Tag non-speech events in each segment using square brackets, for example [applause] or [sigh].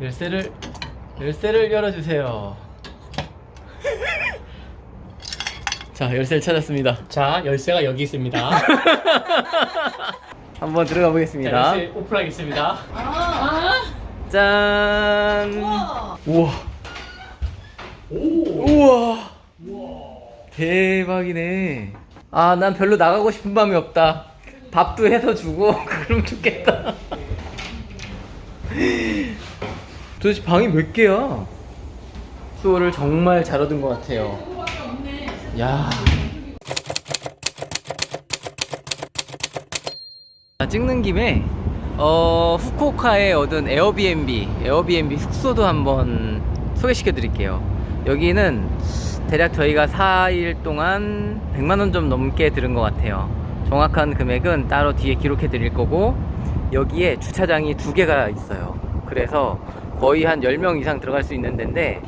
열쇠를 열쇠를 열어주세요. [laughs] 자 열쇠를 찾았습니다. 자, 열쇠가 여기 있습니다. [laughs] 한번 들어가 자, 보겠습니다. 열쇠 오픈하겠습니다. 짠. 우와. 우와. 우와. 대박이네. 아, 난 별로 나가고 싶은 마음이 없다. 밥도 해서 주고 [laughs] 그럼 좋겠다. 도대체 방이 몇 개야? 수호를 정말 잘 얻은 것 같아요. 야. 자, 찍는 김에 어, 후쿠오카에 얻은 에어비앤비, 에어비앤비 숙소도 한번 소개시켜 드릴게요. 여기는 대략 저희가 4일 동안 100만 원 좀 넘게 들은 것 같아요. 정확한 금액은 따로 뒤에 기록해 드릴 거고 여기에 주차장이 두 개가 있어요. 그래서 거의 한 10명 이상 들어갈 수 있는 데인데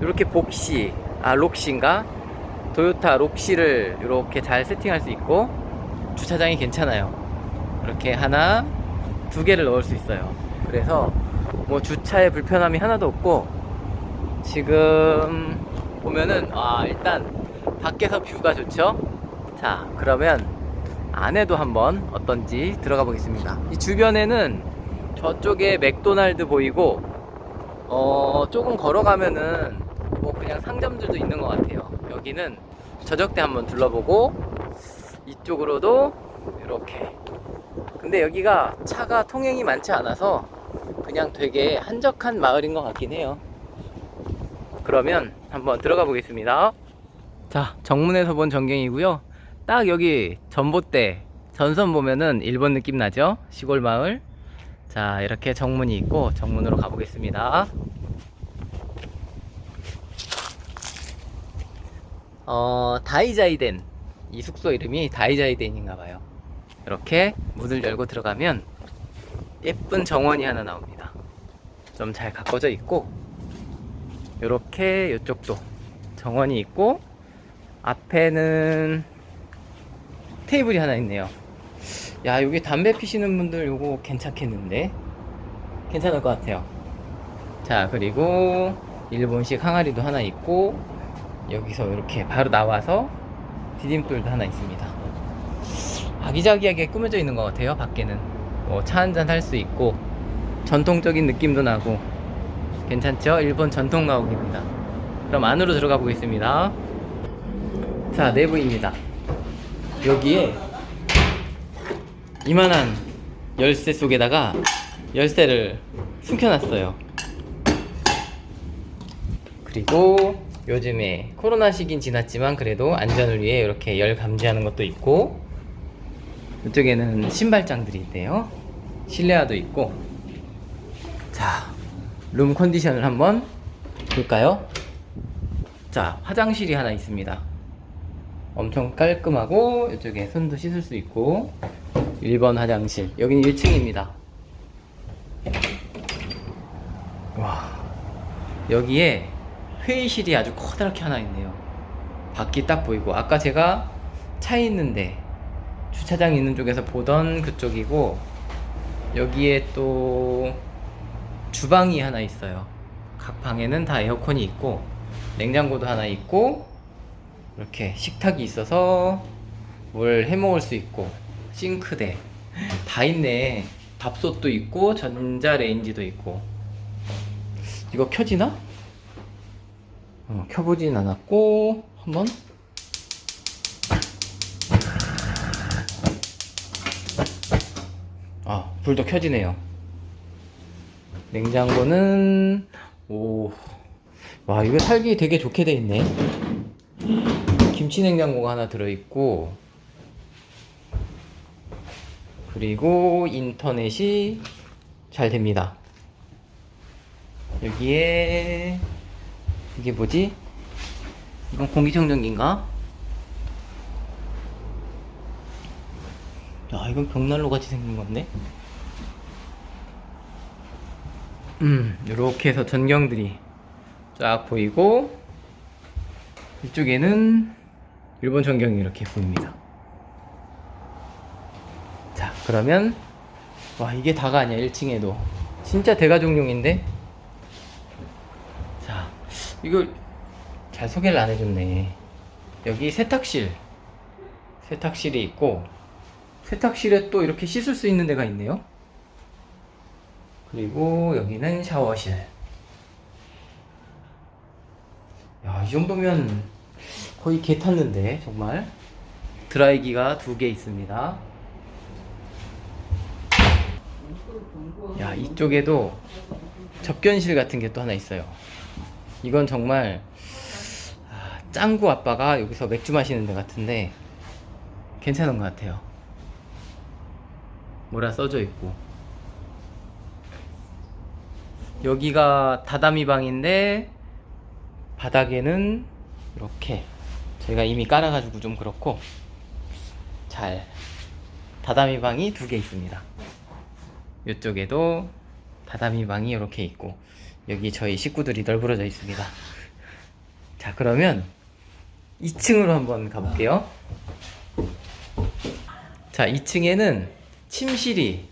이렇게 복시, 아 록시인가? 도요타 록시를 이렇게 잘 세팅할 수 있고 주차장이 괜찮아요. 이렇게 하나, 두 개를 넣을 수 있어요. 그래서 뭐 주차에 불편함이 하나도 없고 지금 보면은 아 일단 밖에서 뷰가 좋죠. 자 그러면 안에도 한번 어떤지 들어가 보겠습니다. 이 주변에는 저쪽에 맥도날드 보이고 어 조금 걸어가면은 뭐 그냥 상점들도 있는 것 같아요. 여기는 저녁 때 한번 둘러보고 이쪽으로도 이렇게 근데 여기가 차가 통행이 많지 않아서 그냥 되게 한적한 마을인 것 같긴 해요. 그러면 한번 들어가 보겠습니다. 자, 정문에서 본 전경이고요. 딱 여기 전봇대 전선 보면은 일본 느낌 나죠? 시골 마을. 자, 이렇게 정문이 있고 정문으로 가보겠습니다. 어, 다이자이덴. 이 숙소 이름이 다이자이덴인가 봐요. 이렇게 문을 열고 들어가면 예쁜 정원이 하나 나옵니다. 좀 잘 가꿔져 있고 이렇게 이쪽도 정원이 있고 앞에는 테이블이 하나 있네요. 야 여기 담배 피시는 분들 요거 괜찮겠는데 괜찮을 것 같아요. 자 그리고 일본식 항아리도 하나 있고 여기서 이렇게 바로 나와서 디딤돌도 하나 있습니다. 아기자기하게 꾸며져 있는 것 같아요. 밖에는 뭐 차 한잔 할 수 있고 전통적인 느낌도 나고 괜찮죠? 일본 전통 가옥입니다. 그럼 안으로 들어가 보겠습니다. 자 내부입니다. 여기에 이만한 열쇠 속에다가 열쇠를 숨겨놨어요. 그리고 요즘에 코로나 시긴 지났지만 그래도 안전을 위해 이렇게 열 감지하는 것도 있고 이쪽에는 신발장들이 있대요. 실내화도 있고. 자, 룸 컨디션을 한번 볼까요? 자, 화장실이 하나 있습니다. 엄청 깔끔하고 이쪽에 손도 씻을 수 있고 1번 화장실. 여기는 1층입니다. 와. 여기에 회의실이 아주 커다랗게 하나 있네요. 밖이 딱 보이고 아까 제가 차에 있는데 주차장 있는 쪽에서 보던 그쪽이고 여기에 또 주방이 하나 있어요. 각 방에는 다 에어컨이 있고 냉장고도 하나 있고 이렇게 식탁이 있어서 뭘 해 먹을 수 있고 싱크대. 다 있네. 밥솥도 있고 전자레인지도 있고. 이거 켜지나? 어, 켜보진 않았고 한번. 아 불도 켜지네요. 냉장고는 오 와 이거 살기 되게 좋게 돼 있네. 김치 냉장고가 하나 들어있고 그리고 인터넷이 잘 됩니다 여기에 이게 뭐지? 이건 공기청정기인가? 야, 이건 벽난로 같이 생긴 건데? 음, 이렇게 해서 전경들이 쫙 보이고, 이쪽에는 일본 전경이 이렇게 보입니다. 자, 그러면, 와, 이게 다가 아니야, 1층에도. 진짜 대가족용인데? 자, 이걸 잘 소개를 안 해줬네. 여기 세탁실. 세탁실이 있고, 세탁실에 또 이렇게 씻을 수 있는 데가 있네요. 그리고 여기는 샤워실. 야, 이 정도면 거의 개 탔는데, 정말. 드라이기가 두 개 있습니다. 야, 이쪽에도 접견실 같은 게 또 하나 있어요. 이건 정말 아, 짱구 아빠가 여기서 맥주 마시는 데 같은데 괜찮은 것 같아요. 뭐라 써져 있고. 여기가 다다미 방인데 바닥에는 이렇게 저희가 이미 깔아가지고 좀 그렇고 잘 다다미 방이 두 개 있습니다. 이쪽에도 다다미 방이 이렇게 있고 여기 저희 식구들이 널브러져 있습니다. 자 그러면 2층으로 한번 가볼게요. 자 2층에는 침실이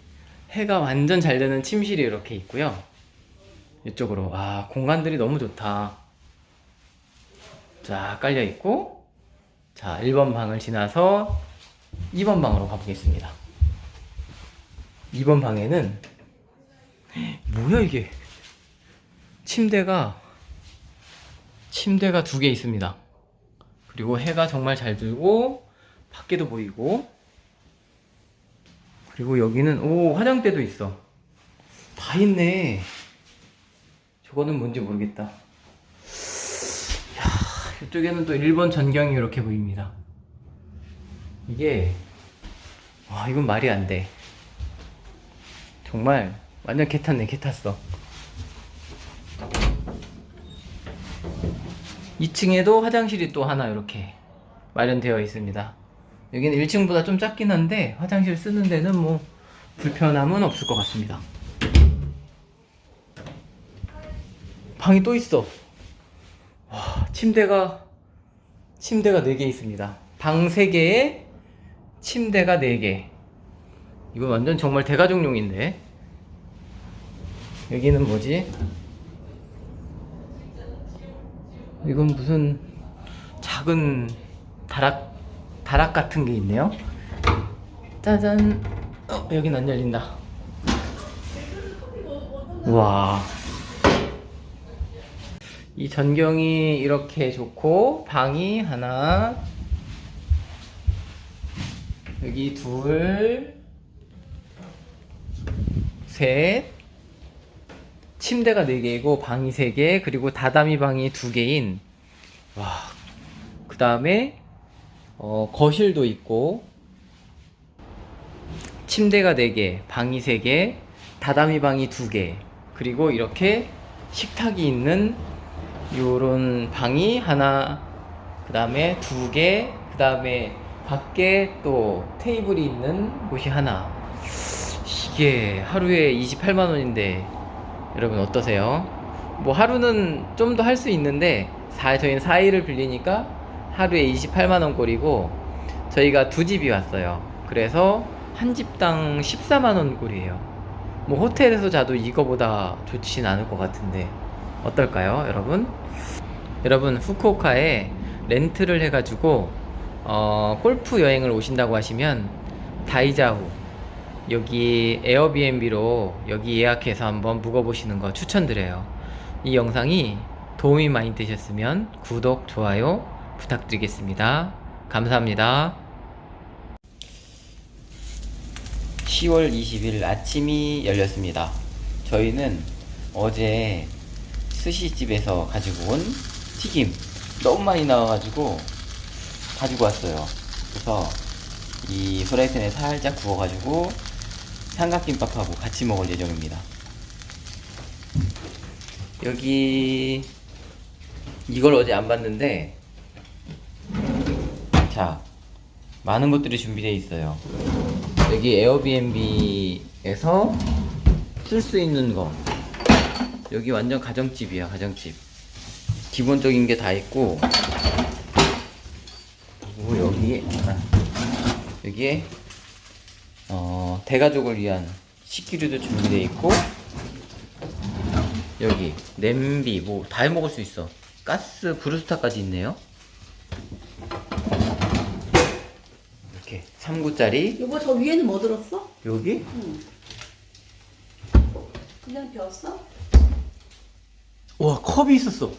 해가 완전 잘 되는 침실이 이렇게 있고요. 이쪽으로 와 공간들이 너무 좋다. 자 깔려 있고 자 1번 방을 지나서 2번 방으로 가보겠습니다. 2번 방에는 뭐야 이게 침대가 침대가 두 개 있습니다. 그리고 해가 정말 잘 들고 밖에도 보이고 그리고 여기는 오 화장대도 있어. 다 있네. 저거는 뭔지 모르겠다. 야, 이쪽에는 또 1번 전경이 이렇게 보입니다. 이게 와 이건 말이 안 돼. 정말 완전 개 탔네 개 탔어. 2층에도 화장실이 또 하나 이렇게 마련되어 있습니다. 여기는 1층보다 좀 작긴 한데 화장실 쓰는 데는 뭐 불편함은 없을 것 같습니다. 방이 또 있어. 와 침대가 침대가 4개 있습니다. 방 3개에 침대가 4개 이거 완전 정말 대가족용인데 여기는 뭐지? 이건 무슨 작은 다락 다락 같은 게 있네요. 짜잔. 어, 여긴 안 열린다. 와. 이 전경이 이렇게 좋고 방이 하나 여기 둘 셋, 침대가 4개이고 방이 3개, 그리고 다다미 방이 2개인 와. 그다음에 어, 거실도 있고 침대가 4개, 방이 3개, 다다미 방이 2개. 그리고 이렇게 식탁이 있는 요런 방이 하나 그다음에 2개, 그다음에 밖에 또 테이블이 있는 곳이 하나. 이게 하루에 28만 원인데 여러분 어떠세요? 뭐 하루는 좀 더 할 수 있는데 사, 저희는 4일을 빌리니까 하루에 28만 원 꼴이고 저희가 두 집이 왔어요. 그래서 한 집당 14만 원 꼴이에요. 뭐 호텔에서 자도 이거보다 좋진 않을 것 같은데 어떨까요, 여러분? 여러분 후쿠오카에 렌트를 해가지고 어, 골프 여행을 오신다고 하시면 다이자후 여기 에어비앤비로 여기 예약해서 한번 묵어보시는 거 추천드려요. 이 영상이 도움이 많이 되셨으면 구독, 좋아요 부탁드리겠습니다. 감사합니다. 10월 20일 아침이 열렸습니다. 저희는 어제 스시집에서 가지고 온 튀김 너무 많이 나와가지고 가지고 왔어요. 그래서 이 프라이팬에 살짝 구워가지고 삼각김밥하고 같이 먹을 예정입니다. 여기 이걸 어제 안 봤는데 자 많은 것들이 준비되어 있어요. 여기 에어비앤비에서 쓸 수 있는 거 여기 완전 가정집이야 가정집 기본적인 게 다 있고 그리고 여기 여기에 어, 대가족을 위한 식기류도 준비되어 있고 여기 냄비 뭐 다 해 먹을 수 있어. 가스 브루스타까지 있네요. 이렇게 3구짜리 여보 저 위에는 뭐 들었어? 여기 응. 그냥 비웠어? 와 컵이 있었어.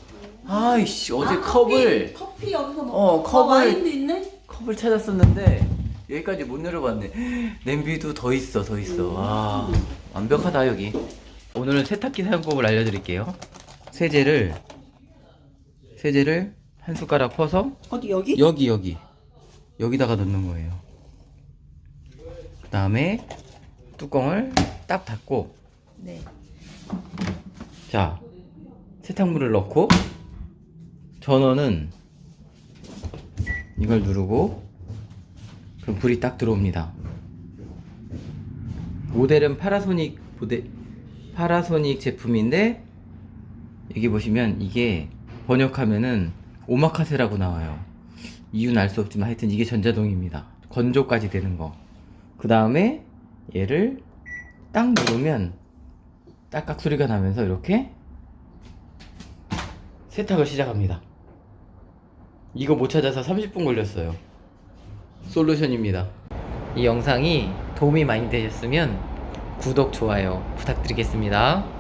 아이씨 어제 아, 컵을 커피, 커피 여기서 먹 어, 컵을- 와인도 있네? 컵을 찾았었는데 여기까지 못 내려봤네. 냄비도 더 있어, 더 있어. 와, 완벽하다 여기. 오늘은 세탁기 사용법을 알려드릴게요. 세제를 세제를 한 숟가락 퍼서 어디 여기? 여기 여기 여기다가 넣는 거예요. 그 다음에 뚜껑을 딱 닫고 네. 자 세탁물을 넣고 전원은 이걸 누르고 그럼 불이 딱 들어옵니다. 모델은 파라소닉 모델 파라소닉 제품인데 여기 보시면 이게 번역하면은 오마카세라고 나와요. 이유는 알 수 없지만 하여튼 이게 전자동입니다. 건조까지 되는 거. 그 다음에 얘를 딱 누르면 딱딱 소리가 나면서 이렇게 세탁을 시작합니다. 이거 못 찾아서 30분 걸렸어요. 솔루션입니다. 이 영상이 도움이 많이 되셨으면 구독, 좋아요 부탁드리겠습니다.